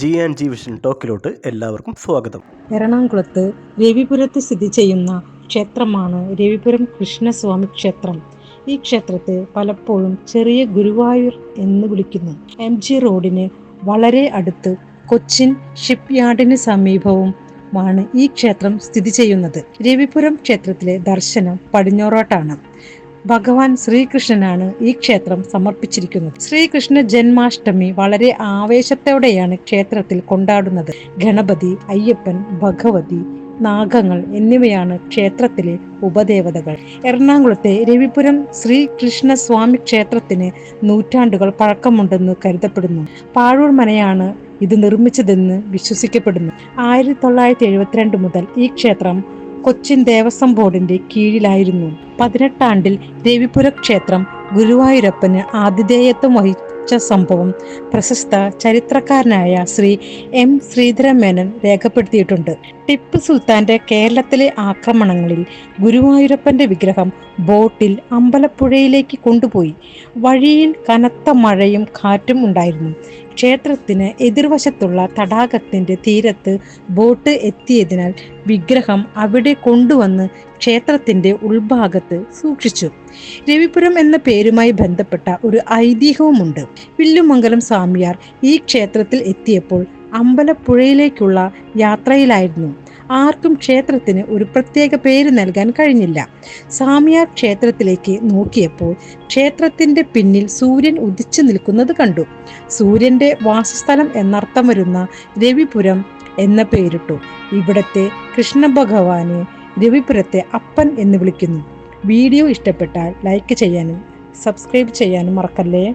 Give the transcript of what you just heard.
G and G vision ടോക്കിലോട്ട് എല്ലാവർക്കും സ്വാഗതം. എറണാകുളത്ത് രവിപുരത്ത് സ്ഥിതി ചെയ്യുന്ന ക്ഷേത്രമാണ് രവിപുരം കൃഷ്ണസ്വാമി ക്ഷേത്രം. ഈ ക്ഷേത്രത്തെ പലപ്പോഴും ചെറിയ ഗുരുവായൂർ എന്ന് വിളിക്കുന്നു. എം ജി റോഡിന് വളരെ അടുത്ത് കൊച്ചിൻ ഷിപ്പ് യാർഡിന് സമീപവും ആണ് ഈ ക്ഷേത്രം സ്ഥിതി ചെയ്യുന്നത്. രവിപുരം ക്ഷേത്രത്തിലെ ദർശനം പടിഞ്ഞാറോട്ടാണ്. ഭഗവാൻ ശ്രീകൃഷ്ണനാണ് ഈ ക്ഷേത്രം സമർപ്പിച്ചിരിക്കുന്നത്. ശ്രീകൃഷ്ണ ജന്മാഷ്ടമി വളരെ ആവേശത്തോടെയാണ് ക്ഷേത്രത്തിൽ കൊണ്ടാടുന്നത്. ഗണപതി അയ്യപ്പൻ ഭഗവതി നാഗങ്ങൾ എന്നിവയാണ് ക്ഷേത്രത്തിലെ ഉപദേവതകൾ. എറണാകുളത്തെ രവിപുരം ശ്രീകൃഷ്ണ സ്വാമി ക്ഷേത്രത്തിന് നൂറ്റാണ്ടുകൾ പഴക്കമുണ്ടെന്ന് കരുതപ്പെടുന്നു. പാഴൂർ മനയാണ് ഇത് നിർമ്മിച്ചതെന്ന് വിശ്വസിക്കപ്പെടുന്നു. ആയിരത്തി തൊള്ളായിരത്തി എഴുപത്തിരണ്ട് മുതൽ ഈ ക്ഷേത്രം കൊച്ചിൻ ദേവസ്വം ബോർഡിന്റെ കീഴിലായിരുന്നു. പതിനെട്ടാണ്ടിൽ രവിപുര ക്ഷേത്രം ഗുരുവായൂരപ്പന് ആതിഥേയത്വം വഹിച്ച സംഭവം പ്രശസ്ത ചരിത്രകാരനായ ശ്രീ എം ശ്രീധരമേനൻ രേഖപ്പെടുത്തിയിട്ടുണ്ട്. ടിപ്പു സുൽത്താന്റെ കേരളത്തിലെ ആക്രമണങ്ങളിൽ ഗുരുവായൂരപ്പന്റെ വിഗ്രഹം ബോട്ടിൽ അമ്പലപ്പുഴയിലേക്ക് കൊണ്ടുപോയി. വഴിയിൽ കനത്ത മഴയും കാറ്റും ഉണ്ടായിരുന്നു. ക്ഷേത്രത്തിന് എതിർവശത്തുള്ള തടാകത്തിന്റെ തീരത്ത് ബോട്ട് എത്തിയതിനാൽ വിഗ്രഹം അവിടെ കൊണ്ടുവന്ന് ക്ഷേത്രത്തിന്റെ ഉൾഭാഗത്ത് സൂക്ഷിച്ചു. രവിപുരം എന്ന പേരുമായി ബന്ധപ്പെട്ട ഒരു ഐതിഹ്യവുമുണ്ട്. വില്ലുമംഗലം സ്വാമിയാർ ഈ ക്ഷേത്രത്തിൽ എത്തിയപ്പോൾ അമ്പലപ്പുഴയിലേക്കുള്ള യാത്രയിലായിരുന്നു. ആർക്കും ക്ഷേത്രത്തിന് ഒരു പ്രത്യേക പേര് നൽകാൻ കഴിഞ്ഞില്ല. സാമിയാർ ക്ഷേത്രത്തിലേക്ക് നോക്കിയപ്പോൾ ക്ഷേത്രത്തിന്റെ പിന്നിൽ സൂര്യൻ ഉദിച്ചു നിൽക്കുന്നത് കണ്ടു. സൂര്യന്റെ വാസസ്ഥലം എന്നർത്ഥം വരുന്ന രവിപുരം എന്ന പേരിട്ടു. ഇവിടത്തെ കൃഷ്ണ ഭഗവാനെ രവിപുരത്തെ അപ്പൻ എന്ന് വിളിക്കുന്നു. വീഡിയോ ഇഷ്ടപ്പെട്ടാൽ ലൈക്ക് ചെയ്യാനും സബ്സ്ക്രൈബ് ചെയ്യാനും മറക്കല്ലേ?